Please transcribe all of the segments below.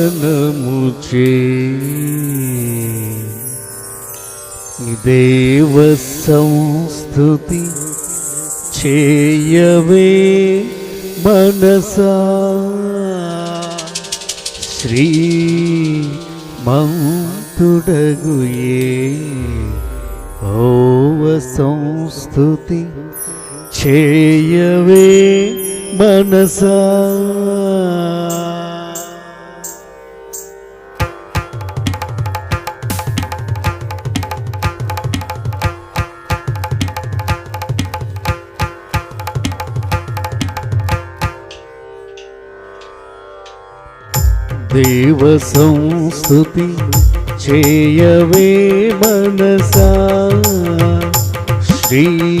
కారణముచే దేవ సంస్థుతి చేయవే మనసా శ్రీ మంతుడగుయే ఓవ సంస్థుతి చేయవే మనసా. దేవ సంస్థుతి చేయవే మనసా. శ్రీమంతుడగుయే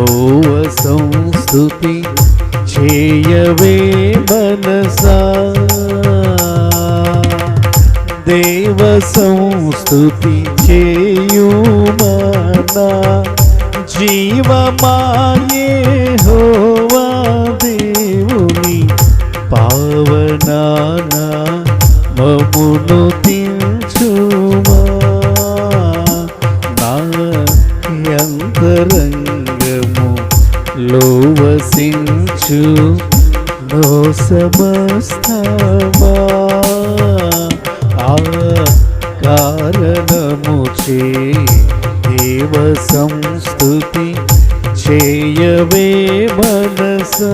ఓవ సంస్థుతి చేయవే మనసా దేవ సంస్థుతి చేయుమనా జీవమాయే హోవా దేవుని పావనాన మమును లోవసించు నో సమస్తమా ఆ కారణముచే దేవ సంస్థుతి చేయవే మనసా.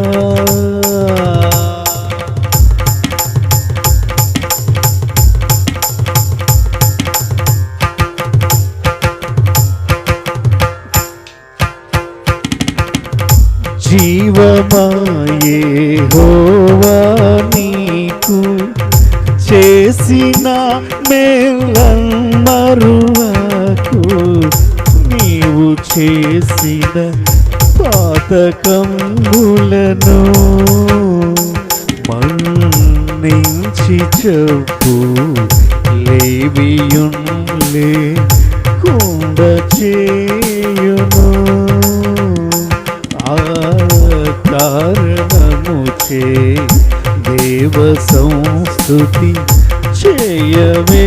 జీవమాయే హోవా నీకు చేసిన మేలన్నరువకు నీవు చేసిన పాతకములను మన్నించి చెప్పు. లేవియున్లే కుండ చేయును. కారణముచే దేవ సంస్థుతి చేయవే